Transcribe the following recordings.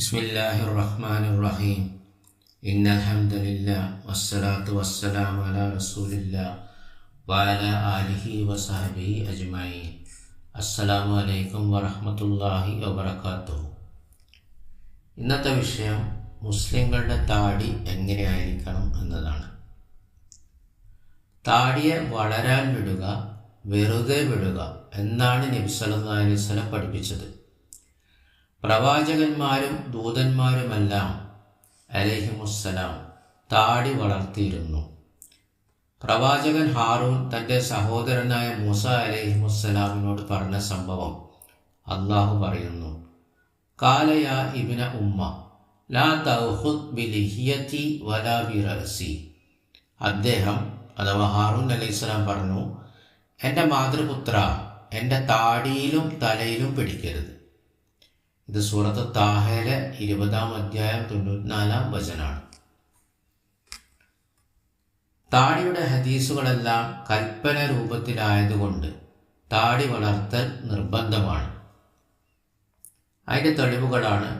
بسم الله الرحمن الرحيم إن الحمد لله والصلاة والسلام على رسول الله وعلى آله وصحبه أجمعين അസ്സലാമു അലൈക്കും വറഹമത്തല്ലാഹി വബർക്കാത്തു ഇന്നത്തെ വിഷയം മുസ്ലിങ്ങളുടെ താടി എങ്ങനെയായിരിക്കണം എന്നതാണ് താടിയെ വളരാൻ വിടുക വെറുതെ വിടുക എന്നാണ് നബി സല്ലല്ലാഹു അലൈഹി വസല്ലം പഠിപ്പിച്ചത് പ്രവാചകന്മാരും ദൂതന്മാരുമെല്ലാം അലഹിമുസ്സലാം താടി വളർത്തിയിരുന്നു. പ്രവാചകൻ ഹാറൂൻ തന്റെ സഹോദരനായ മൂസ അലഹിമുസ്സലാമിനോട് പറഞ്ഞ സംഭവം അള്ളാഹു പറയുന്നു. കാലയ ഇബിന ഉമ്മ ലാ തൗഹുദ് ബിലിഹിയത്തി വലാ ബിറസി അദ്ദേഹം അഥവാ ഹാറൂൻ അലൈഹിസ്സലാം പറഞ്ഞു എന്റെ മാതൃപുത്ര എന്റെ താടിയിലും തലയിലും പിടിക്കരുത്. ഇത് സൂറത്ത് താഹയിലെ ഇരുപതാം അധ്യായം തൊണ്ണൂറ്റിനാലാം വചനാണ്. താടിയുടെ ഹദീസുകളെല്ലാം കൽപ്പന രൂപത്തിലായതുകൊണ്ട് താടി വളർത്തൽ നിർബന്ധമാണ്. അതിന്റെ തെളിവുകളാണ്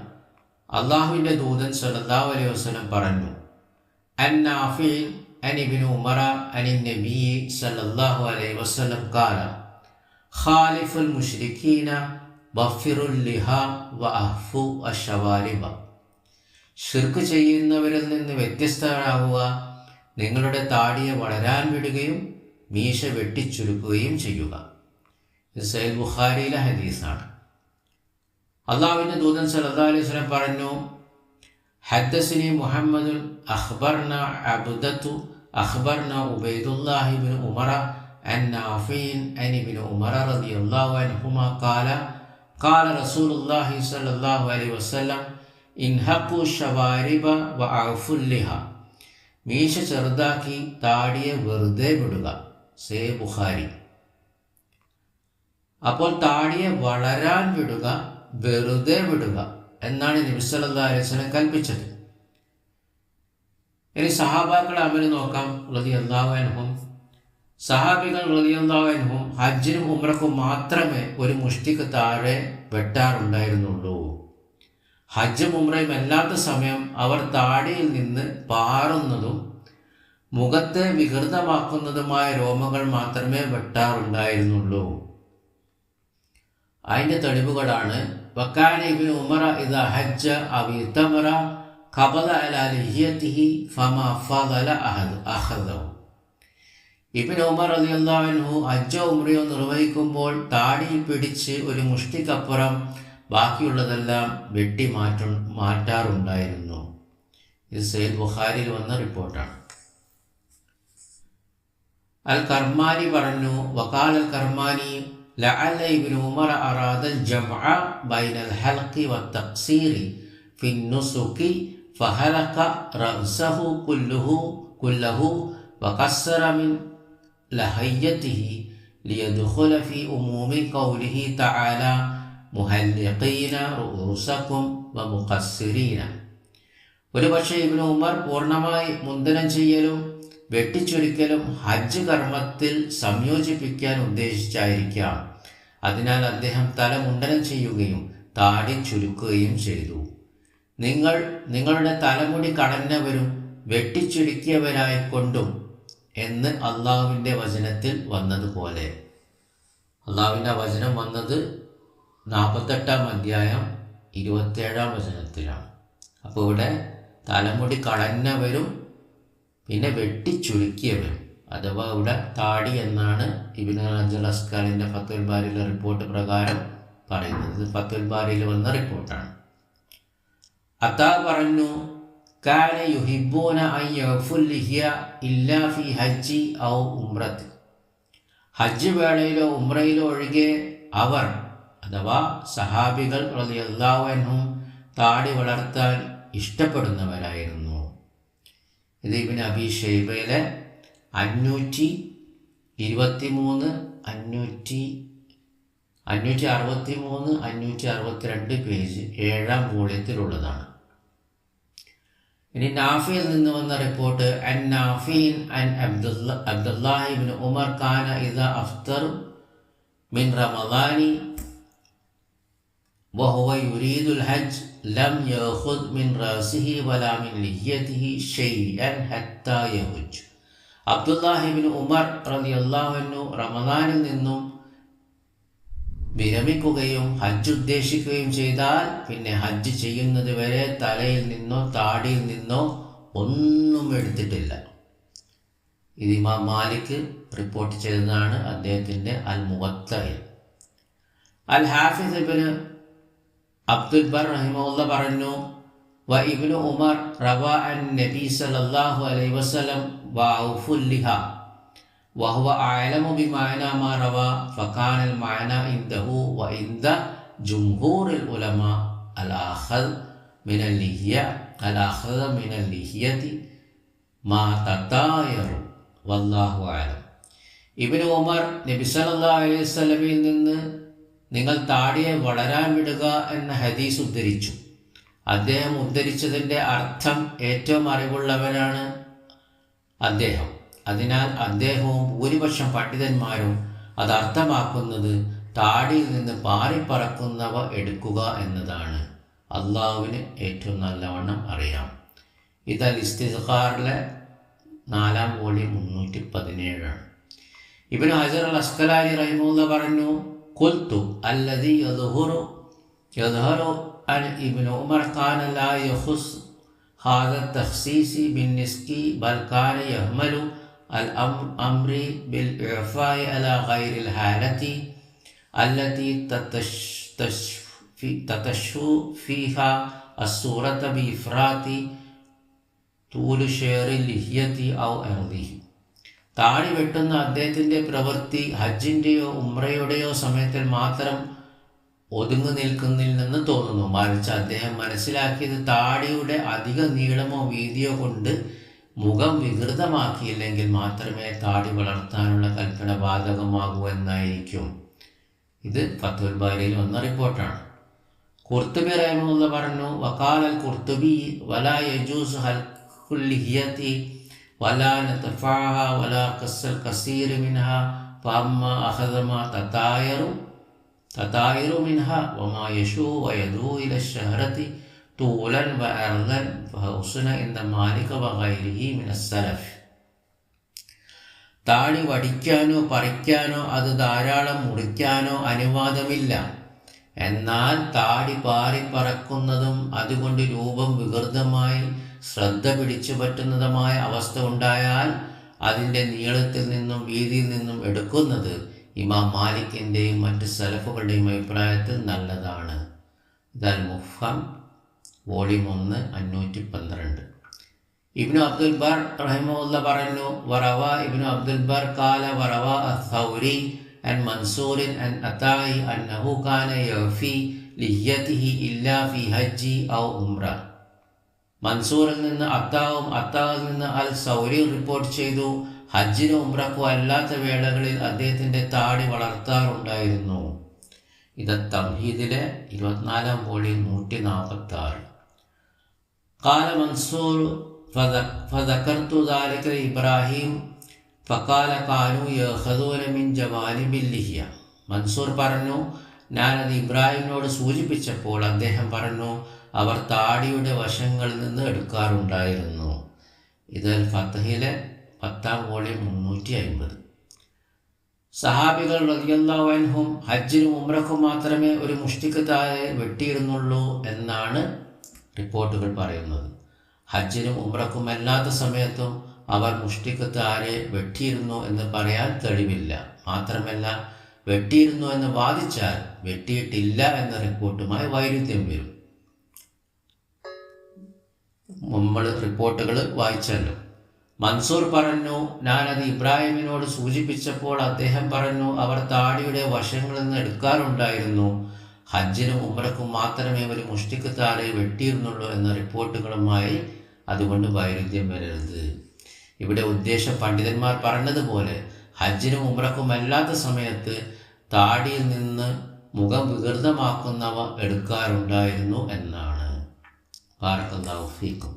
അള്ളാഹുവിന്റെ ദൂതൻ സല്ലല്ലാഹു അലൈഹി പറഞ്ഞു അൻ നാഫിൻ അൻ ഇബിൻ ഉമറ അനി നബി സല്ലല്ലാഹു അലൈഹി വസല്ലം കാല ഖാലിഫുൽ മുശ്രിക്കീന ബഫിറുൽ ലിഹ വ അഹ്ഫു അഷവാലിബ ഷിർക്ക് ചെയ്യുന്നവരിൽ നിന്ന് വ്യത്യസ്തരാകുക നിങ്ങളുടെ താടിയെ വളരാൻ വിടുകയും മീശ വെട്ടിച്ചുരുക്കുകയും ചെയ്യുക. ഇത് സൈൽ ഹദീസാണ്. അള്ളാഹുവിന്റെ ദൂതൻ സല്ലാ അലൈസ്ലം പറഞ്ഞു ഹദ്ദസിനി മുഹമ്മദുൽ അഹ്ബർന അബുദത്തു അഹ്ബർന ഉബൈദുല്ലാഹിബിൻ ഉമറ അൻ നാഫീൻ അനിബിൻ ഉമറ റതി അള്ളാഹു അൻഹുമ കാല قال قال رسول الله صلى الله عليه وسلم انحقوا الشوارب وعفوا اللحى മീശ ചെറുതാക്കി താടിയെ വെറുതെ വിടുക സേ ബുഖാരി അപ്പോൾ താടിയെ വളരാൻ വിടുക വെറുതെ വിടുക എന്നാണ് നബിസല്ലാ അലൈവലം കൽപ്പിച്ചത് ഇനി സഹാബാക്കളെ അമല് നോക്കാം റതി അള്ളാഹുഅൻഹും സഹാബികൾ റതി അള്ളാഹുഅൻഹും ഹജ്ജിനും ഉമ്രക്കും മാത്രമേ ഒരു മുഷ്ടിക്ക് താഴെ വെട്ടാറുണ്ടായിരുന്നുള്ളൂ. ഹജ്ജും ഉമ്രയും അല്ലാത്ത സമയം അവർ താടിയിൽ നിന്ന് പാറുന്നതും മുഖത്തെ വികൃതമാക്കുന്നതുമായ രോമങ്ങൾ മാത്രമേ വെട്ടാറുണ്ടായിരുന്നുള്ളൂ. അതിന്റെ തെളിവുകളാണ് വക്കാനിബിൻ ഉമറ ഇത് ഹജ്ജ അവിത്തമറ കബല അലാലിഹിയത്തിഹി ഫമ ഫല അഹദ് അഹദവും ഇബിൻ ഉമർ അലിയല്ലാഹു ഹജ്ജോ ഉമ്രയോ നിർവഹിക്കുമ്പോൾ താടിയിൽ പിടിച്ച് ഒരു മുഷ്ടിക്കപ്പുറം ബാക്കിയുള്ളതെല്ലാം വെട്ടി മാറ്റ മാറ്റാറുണ്ടായിരുന്നു ഇത് സെയ്ദ് ബുഖാരിയിൽ വന്ന റിപ്പോർട്ടാണ് അൽ കർമാനി പറഞ്ഞു വക്കാൽ അൽ കർമാനി لعل ابن عمر أراد الجمع بين الحلق والتقصير في النسك فحلق رأسه كله كله وقصر من لحيته ليدخل في عموم قوله تعالى മുഹല്ലിഖീന റൂസക്കും വമുഖസ്സിരീന ഒരുപക്ഷെ ഇബ്നു ഉമർ പൂർണ്ണമായി മുന്തനം ചെയ്യലും വെട്ടിച്ചൊരിക്കലും ഹജ്ജ് കർമ്മത്തിൽ സംയോജിപ്പിക്കാൻ ഉദ്ദേശിച്ചായിരിക്കാം അതിനാൽ അദ്ദേഹം തല മുണ്ടനം ചെയ്യുകയും താടി ചുരുക്കുകയും ചെയ്തു നിങ്ങൾ നിങ്ങളുടെ തലമുടി കടന്നവരും വെട്ടിച്ചുരുക്കിയവരായിക്കൊണ്ടും എന്ന് അള്ളാഹുവിന്റെ വചനത്തിൽ വന്നതുപോലെ. അള്ളാഹുവിന്റെ വചനം വന്നത് നാൽപ്പത്തെട്ടാം അധ്യായം ഇരുപത്തേഴാം വചനത്തിലാണ്. അപ്പോൾ ഇവിടെ തലമുടി കളഞ്ഞവരും പിന്നെ വെട്ടിച്ചുരുക്കിയവരും അഥവാ ഇവിടെ താടി എന്നാണ് ഇബിൻ അഞ്ചൽ അസ്കാലിന്റെ ഫത്തുൽ ബാരിയിലെ റിപ്പോർട്ട് പ്രകാരം പറയുന്നത്. ഇത് ഫത്തുൽ വന്ന റിപ്പോർട്ടാണ്. അത്താ പറഞ്ഞു കാന യുഹിബൂന അയ്യഫുല്ലിഹിയ ഹജ്ജി ഔ ഉംറത്ത് ഹജ്ജ് വേളയിലോ ഉംറയിലോ ഒഴികെ അവർ അഥവാ സഹാബികൾ എല്ലാവരും താടി വളർത്താൻ ഇഷ്ടപ്പെടുന്നവരായിരുന്നു. ഇത് ഇബിന് അബി ഷെയ്ബയിലെ അഞ്ഞൂറ്റി ഇരുപത്തി മൂന്ന് അഞ്ഞൂറ്റി അഞ്ഞൂറ്റി അറുപത്തി മൂന്ന് അഞ്ഞൂറ്റി അറുപത്തിരണ്ട് പേജ് ഏഴാം വോള്യത്തിലുള്ളതാണ്. ഇനി നാഫിയിൽ നിന്ന് വന്ന റിപ്പോർട്ട് അൻ നാഫീൻ അൻ അബ്ദുല്ല അബ്ദുല്ലാഹിബിൻ ഉമർ ഖാന ഇദ അഫ്തർ മിൻ റമദാനി وهو يريد الحج لم يأخذ من رأسه ولا من لحيته شيئا حتى يحج അബ്ദുല്ലാഹിബിൻ ഉമർ റളിയല്ലാഹു റമദാനിൽ നിന്നും വിരമിക്കുകയും ഹജ്ജ് ഉദ്ദേശിക്കുകയും ചെയ്താൽ പിന്നെ ഹജ്ജ് ചെയ്യുന്നത് വരെ തലയിൽ നിന്നോ താടിയിൽ നിന്നോ ഒന്നും എടുത്തിട്ടില്ല. ഇത് ഇമാം മാലിക് റിപ്പോർട്ട് ചെയ്തതാണ് അദ്ദേഹത്തിന്റെ അൽ മുവത്തയിൽ അൽ ഹാഫിസ് ഇബിന് അബ്ദുൽ ബർ റഹിമുള്ള പറഞ്ഞു വ ഇബിന് ഉമർ റവ അൻ നബി സലല്ലാഹു അലൈ വസ്ലം വ വഹുവ ആലമുബി മായനാമാറവ ഫക്കാനൽ മഅന ഇന്ദഹു വ ഇന്ദ ജുംഹൂറിൽ ഉലമ അലാഹദ് മിനൽ ലിഹിയ അലാഹദ മിനൽ ലിഹിയതി മാ തത്തായറു വല്ലാഹു അലം ഇബ്നു ഉമർ നബി സല്ലാ അലൈഹി വസല്ലമയിൽ നിന്ന് നിങ്ങൾ താടിയെ വളരാൻ വിടുക എന്ന ഹദീസ് ഉദ്ധരിച്ചു. അദ്ദേഹം ഉദ്ധരിച്ചതിന്റെ അർത്ഥം ഏറ്റവും അറിവുള്ളവനാണ് അദ്ദേഹം. അതിനാൽ അദ്ദേഹവും ഭൂരിപക്ഷം പണ്ഡിതന്മാരും അത് അർത്ഥമാക്കുന്നത് താടിയിൽ നിന്ന് പാറിപ്പറക്കുന്നവ എടുക്കുക എന്നതാണ്. അള്ളാഹുവിന് ഏറ്റവും നല്ലവണ്ണം അറിയാം. ഇത് അൽ നാലാം കോടി മുന്നൂറ്റി പതിനേഴാണ് ഇബിന് ഹജർ അൽ അസ്കലാലി റഹിമൂല പറഞ്ഞു കൊൽത്തു അല്ലതി യദുഹുറു യദ്ഹറു അൻ ഇബിന് ഉമർ ഖാൻ ലാ യഹുസ് ഹാദ തഹ്സീസി ബിൻ നിസ്കി ബൽ യഹ്മലു الأمر بالإعفاء على غير الحالة التي تتشو فيها الصورة بإفراط طول شعر اللحية أو أرضه താടി വെട്ടുന്ന അദ്ദേഹത്തിൻ്റെ പ്രവൃത്തി ഹജ്ജിൻ്റെയോ ഉമ്രയുടെയോ സമയത്തിൽ മാത്രം ഒതുങ്ങി നിൽക്കുന്നില്ലെന്ന് തോന്നുന്നു മറിച്ച് അദ്ദേഹം മനസ്സിലാക്കിയത് താടിയുടെ അധിക നീളമോ വീതിയോ കൊണ്ട് മുഖം വികൃതമാക്കിയില്ലെങ്കിൽ മാത്രമേ താടി വളർത്താനുള്ള കൽപ്പന ബാധകമാകൂ എന്നായിരിക്കും. ഇത് ഫത്തുൽ ബാരിയിൽ വന്ന റിപ്പോർട്ടാണ്. കുർത്തുബി റഹമുള്ള പറഞ്ഞു വക്കാലൽ കുർത്തുബി വലാ യജൂസ് ഹൽക്കുല്ലിഹിയത്തി വലാ നത്തഫാഹ വലാ കസൽ കസീർ മിൻഹ ഫാമ്മ അഹദമ തത്തായറു തത്തായറു മിൻഹ വമാ യശു വയദൂ ഇല ഷഹ്റത്തി طولا وعرضا فحسن عند مالك وغيره من السلف താടി വടിക്കാനോ പറിക്കാനോ അത് ധാരാളം മുറിക്കാനോ അനുവാദമില്ല എന്നാൽ താടി പാറിപ്പറക്കുന്നതും അതുകൊണ്ട് രൂപം വികൃതമായി ശ്രദ്ധ പിടിച്ചു പറ്റുന്നതുമായ അവസ്ഥ ഉണ്ടായാൽ അതിൻ്റെ നീളത്തിൽ നിന്നും വീതിയിൽ നിന്നും എടുക്കുന്നത് ഇമാം മാലിക്കിൻ്റെയും മറ്റ് സലഫുകളുടെയും അഭിപ്രായത്തിൽ നല്ലതാണ് ഇതാൽ മുഫം വോളിയം ഒന്ന് അഞ്ഞൂറ്റി പന്ത്രണ്ട്. ഇബ്നു അബ്ദുൽ ബാർ റഹിമുല്ല പറഞ്ഞു വറവ ഇബ്നു അബ്ദുൽ ബാർ കാല വറവ അസൗരി അൻ മൻസൂറിൻ അൻ അത്തായി അന്നഹു കാന യഫി ലിഹ്യതിഹി ഇല്ലാ ഫി ഹജ്ജി ഔ ഉംറ. മൻസൂറിൽ നിന്ന് അത്താവും അത്താവിൽ നിന്ന് അൽ സൗരി റിപ്പോർട്ട് ചെയ്തു ഹജ്ജിനും ഉംറക്കും അല്ലാത്ത വേളകളിൽ അദ്ദേഹത്തിന്റെ താടി വളർത്താറുണ്ടായിരുന്നു. ഇത് തംഹീദിലെ ഇരുപത്തിനാലാം വോളിയം നൂറ്റി നാൽപ്പത്തി ആറ് കാല മൻസൂർ ذلك ദാലിക ഇബ്രാഹിം قالوا കാനു من മിൻ ജവാലിബില്ലിഹിയ മൻസൂർ പറഞ്ഞു ഞാനത് ഇബ്രാഹിമിനോട് സൂചിപ്പിച്ചപ്പോൾ അദ്ദേഹം പറഞ്ഞു അവർ താടിയുടെ വശങ്ങളിൽ നിന്ന് എടുക്കാറുണ്ടായിരുന്നു. ഇത് ഫത്തഹിലെ പത്താം വോളിയം മുന്നൂറ്റി അൻപത് സഹാബികൾ റതിയല്ലാവൻഹും ഹജ്ജിനും ഉമ്രക്കും മാത്രമേ ഒരു മുഷ്ടിക്ക് താഴെ വെട്ടിയിരുന്നുള്ളൂ എന്നാണ് റിപ്പോർട്ടുകൾ പറയുന്നത്. ഹജ്ജിനും ഉമ്രക്കും അല്ലാത്ത സമയത്തും അവർ മുഷ്ടിക്കത്ത് ആരെ വെട്ടിയിരുന്നു എന്ന് പറയാൻ തെളിവില്ല. മാത്രമല്ല വെട്ടിയിരുന്നു എന്ന് വാദിച്ചാൽ വെട്ടിയിട്ടില്ല എന്ന റിപ്പോർട്ടുമായി വൈരുദ്ധ്യം വരും. നമ്മൾ റിപ്പോർട്ടുകൾ വായിച്ചല്ലോ. മൻസൂർ പറഞ്ഞു ഞാനത് ഇബ്രാഹിമിനോട് സൂചിപ്പിച്ചപ്പോൾ അദ്ദേഹം പറഞ്ഞു അവർ താടിയുടെ വശങ്ങളിൽ നിന്ന് എടുക്കാറുണ്ടായിരുന്നു. ഹജ്ജിനും ഉമ്രക്കും മാത്രമേ ഒരു മുഷ്ടിക്ക് താഴെ വെട്ടിയിരുന്നുള്ളൂ എന്ന റിപ്പോർട്ടുകളുമായി അതുകൊണ്ട് വൈരുദ്ധ്യം വരരുത്. ഇവിടെ ഉദ്ദേശ പണ്ഡിതന്മാർ പറഞ്ഞതുപോലെ ഹജ്ജിനും ഉമ്രക്കും അല്ലാത്ത സമയത്ത് താടിയിൽ നിന്ന് മുഖം വികൃതമാക്കുന്നവ എടുക്കാറുണ്ടായിരുന്നു എന്നാണ്. ഫീക്കും.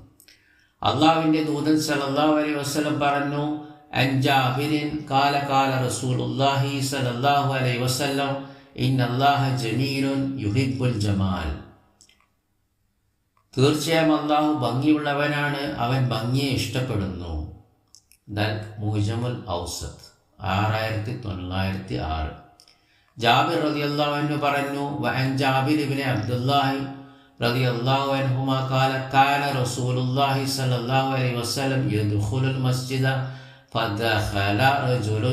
അള്ളാഹുവിന്റെ ദൂതൻ സലല്ലാഹു അലൈഹി വസ്ലം പറഞ്ഞു അൻജാബിരിൻ കാലകാല കാല അള്ളാഹി സലല്ലാഹു അലൈഹി വസ്ലം ഇന്നല്ലാഹ ജമീലുൻ യുഹിബുൽ ജമാൽ തീർച്ചയായും അള്ളാഹു ഭംഗിയുള്ളവനാണ് അവൻ ഭംഗിയെ ഇഷ്ടപ്പെടുന്നു ദൽ മുജമുൽ ഔസത്ത് ആറായിരത്തി തൊള്ളായിരത്തി ആറ് ജാബിർ റതി അള്ളാഹു പറഞ്ഞു വൻ ജാബിർ ഇബിന് അബ്ദുല്ലാഹി رضي الله عنهما قال كان رسول الله صلى الله عليه وسلم يدخل المسجد فدخل رجل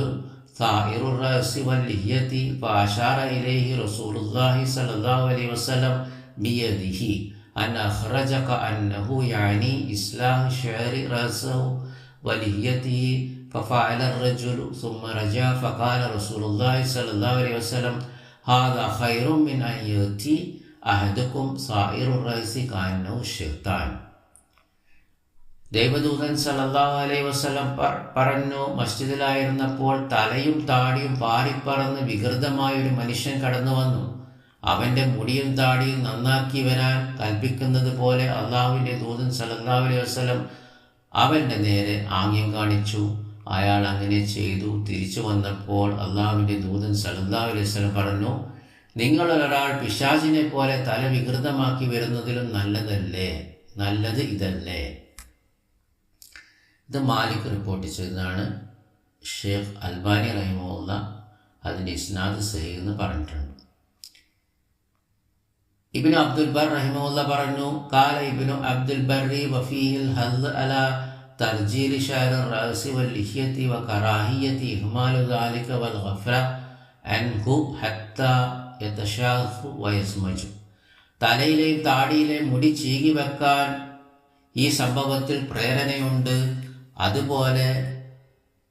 ثائر الرأس واللحية فأشار إليه رسول الله صلى الله عليه وسلم بيده أن أخرجك أنه يعني إصلاح شعر رأسه ولحيته ففعل الرجل ثم رجع فقال رسول الله صلى الله عليه وسلم هذا خير من أن يؤتي أحدكم صائر الرأس كأنه الشيطان ദൈവദൂതൻ സല്ലല്ലാഹു അലൈഹി വസ്ലം പറഞ്ഞു മസ്ജിദിലായിരുന്നപ്പോൾ തലയും താടിയും പാറിപ്പറന്ന് വികൃതമായ ഒരു മനുഷ്യൻ കടന്നു വന്നു. അവന്റെ മുടിയും താടിയും നന്നാക്കി വരാൻ കൽപ്പിക്കുന്നത് പോലെ അള്ളാഹുവിന്റെ ദൂതൻ സല്ലല്ലാഹു അലൈഹി വസ്ലം അവന്റെ നേരെ ആംഗ്യം കാണിച്ചു. അയാൾ അങ്ങനെ ചെയ്തു. തിരിച്ചു വന്നപ്പോൾ അള്ളാഹുവിന്റെ ദൂതൻ സല്ലല്ലാഹു അലൈഹി വസ്ലം പറഞ്ഞു നിങ്ങളൊരാൾ പിശാചിനെ പോലെ തല വികൃതമാക്കി വരുന്നതിലും നല്ലതല്ലേ? നല്ലത് ഇതല്ലേ? ഇത് മാലിക് റിപ്പോർട്ട് ചെയ്തതാണ് ഷേഖ് അൽബാനി റഹിമുള്ള അതിന്റെ ഇസ്നാദ് സഹി എന്ന് പറഞ്ഞിട്ടുണ്ട്. ഇബിനു അബ്ദുൽ ബർ റഹിമുള്ള പറഞ്ഞു കാല ഇബിനു അബ്ദുൽ ബർറി വഫീഹിൽ ഹദ് അല തർജീൽ ഷാർ റാസി വൽ ലിഹ്യത്തി വ കറാഹിയത്തി ഇഹ്മാലു ദാലിക വൽ ഗഫ്ര അൻഹു ഹത്ത യതശാഹു വയസ്മജു തലയിലെയും താടിയിലെയും മുടി ചീകി വെക്കാൻ ഈ സംഭവത്തിൽ പ്രേരണയുണ്ട്. അതുപോലെ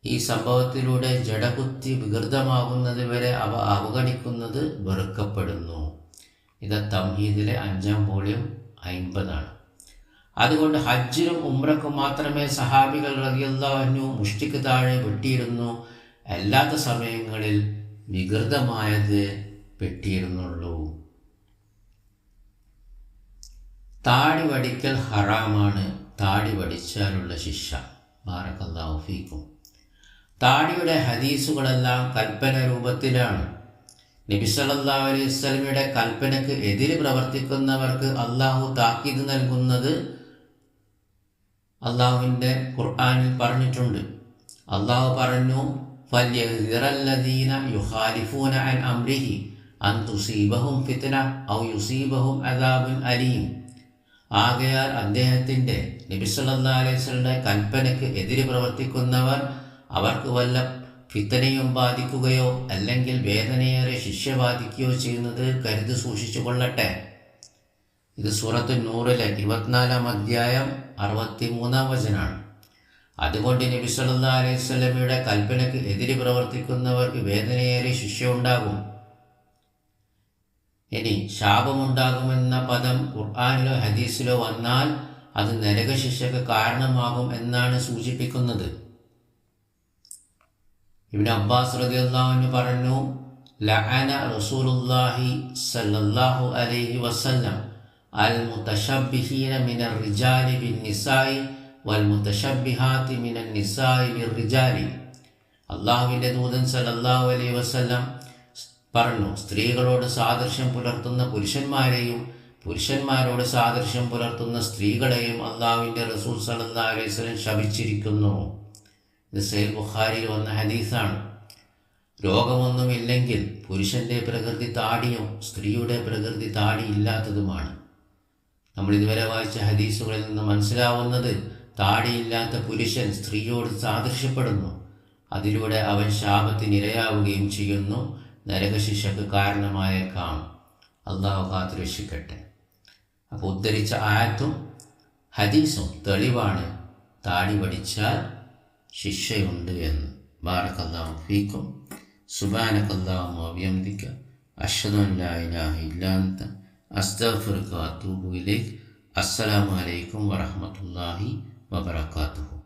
ഈ സംഭവത്തിലൂടെ ജഡബുദ്ധി വികൃതമാകുന്നത് വരെ അവ അവഗണിക്കുന്നത് വെറുക്കപ്പെടുന്നു. ഇത് തംഹീദിലെ അഞ്ചാം വോളിയം അൻപതാണ് അതുകൊണ്ട് ഹജ്ജിനും ഉമ്രക്കും മാത്രമേ സഹാബികൾ റതിയല്ലാഹു മുഷ്ടിക്ക് താഴെ വെട്ടിയിരുന്നു അല്ലാത്ത സമയങ്ങളിൽ വികൃതമായത് വെട്ടിയിരുന്നുള്ളൂ താടി വടിക്കൽ ഹറാമാണ്. താടി വടിച്ചാലുള്ള ശിക്ഷ. ബാറക്കല്ലാഫീക്കും താടിയുടെ ഹദീസുകളെല്ലാം കൽപ്പന രൂപത്തിലാണ്. നബി സല്ലാ അലൈഹി സ്വലമിയുടെ കൽപ്പനക്ക് എതിര് പ്രവർത്തിക്കുന്നവർക്ക് അള്ളാഹു താക്കീത് നൽകുന്നത് അള്ളാഹുവിന്റെ ഖുർആാനിൽ പറഞ്ഞിട്ടുണ്ട്. അള്ളാഹു പറഞ്ഞു ഫല്യദിറല്ലദീന യുഖാലിഫൂന അൻ അംരിഹി അൻ തുസീബഹും ഔ യുസീബഹും അലീം. ആകയാൽ അദ്ദേഹത്തിന്റെ നബിസല്ലാ കൽപ്പനയ്ക്ക് എതിര് പ്രവർത്തിക്കുന്നവർ അവർക്ക് വല്ല ഫിത്തനയും ബാധിക്കുകയോ അല്ലെങ്കിൽ വേദനയേറെ ശിക്ഷ ബാധിക്കുകയോ ചെയ്യുന്നത് കരുതി സൂക്ഷിച്ചു കൊള്ളട്ടെ. ഇത് സൂറത്ത് നൂറിലെ ഇരുപത്തിനാലാം അധ്യായം അറുപത്തി മൂന്നാം വചനാണ്. അതുകൊണ്ട് നബി സല്ലാ അലൈഹി സ്വലമിയുടെ കൽപ്പനയ്ക്ക് എതിര് പ്രവർത്തിക്കുന്നവർക്ക് വേദനയേറെ ശിക്ഷ ഉണ്ടാകും. ഇനി ശാപമുണ്ടാകുമെന്ന പദം ഖുർആാനിലോ ഹദീസിലോ വന്നാൽ അത് നരകശിക്ഷയ്ക്ക് കാരണമാകും എന്നാണ് സൂചിപ്പിക്കുന്നത്. ഇവിടെ അബ്ബാസ് റദിയല്ലാഹുവിന് പറഞ്ഞു ലഅന റസൂലുല്ലാഹി സല്ലല്ലാഹു അലൈഹി വസല്ലം അൽ മിനർ റിജാലി വൽ റിജാലി അള്ളാഹുവിന്റെ ദൂതൻ സല്ലല്ലാഹു അലൈഹി വസല്ലം പറഞ്ഞു സ്ത്രീകളോട് സാദൃശ്യം പുലർത്തുന്ന പുരുഷന്മാരെയും പുരുഷന്മാരോട് സാദൃശ്യം പുലർത്തുന്ന സ്ത്രീകളെയും അള്ളാഹുവിന്റെ റസൂൽ സല്ലാ അലൈഹി സ്വലം ശപിച്ചിരിക്കുന്നു. ഇത് സൈൽ ബുഖാരിയിൽ വന്ന ഹദീസാണ്. രോഗമൊന്നുമില്ലെങ്കിൽ പുരുഷന്റെ പ്രകൃതി താടിയും സ്ത്രീയുടെ പ്രകൃതി താടി ഇല്ലാത്തതുമാണ്. നമ്മൾ ഇതുവരെ വായിച്ച ഹദീസുകളിൽ നിന്ന് മനസ്സിലാവുന്നത് താടിയില്ലാത്ത പുരുഷൻ സ്ത്രീയോട് സാദൃശ്യപ്പെടുന്നു. അതിലൂടെ അവൻ ശാപത്തിനിരയാവുകയും ചെയ്യുന്നു. നരകശിക്ഷക്ക് കാരണമായേക്കാം. അള്ളാഹു കാത്തുരക്ഷിക്കട്ടെ. അപ്പോൾ ഉദ്ധരിച്ച ആയത്തും ഹദീസും തെളിവാണ്. താടി പഠിച്ചാൽ ശിക്ഷയുണ്ട് എന്ന്. ബാറക്കല്ലാഹു ഫീക്കും. സുബാനക്കല്ലാഹു അഭിയന്തിക്ക അഷ്ഹദുല്ലാഹില്ലാത്ത അസ്തഫുർക്ക് അത്തൂബുയിലേക്ക് അസ്സലാമു അലൈക്കും വറഹമത്തല്ലാഹി വബർക്കാത്തുഹു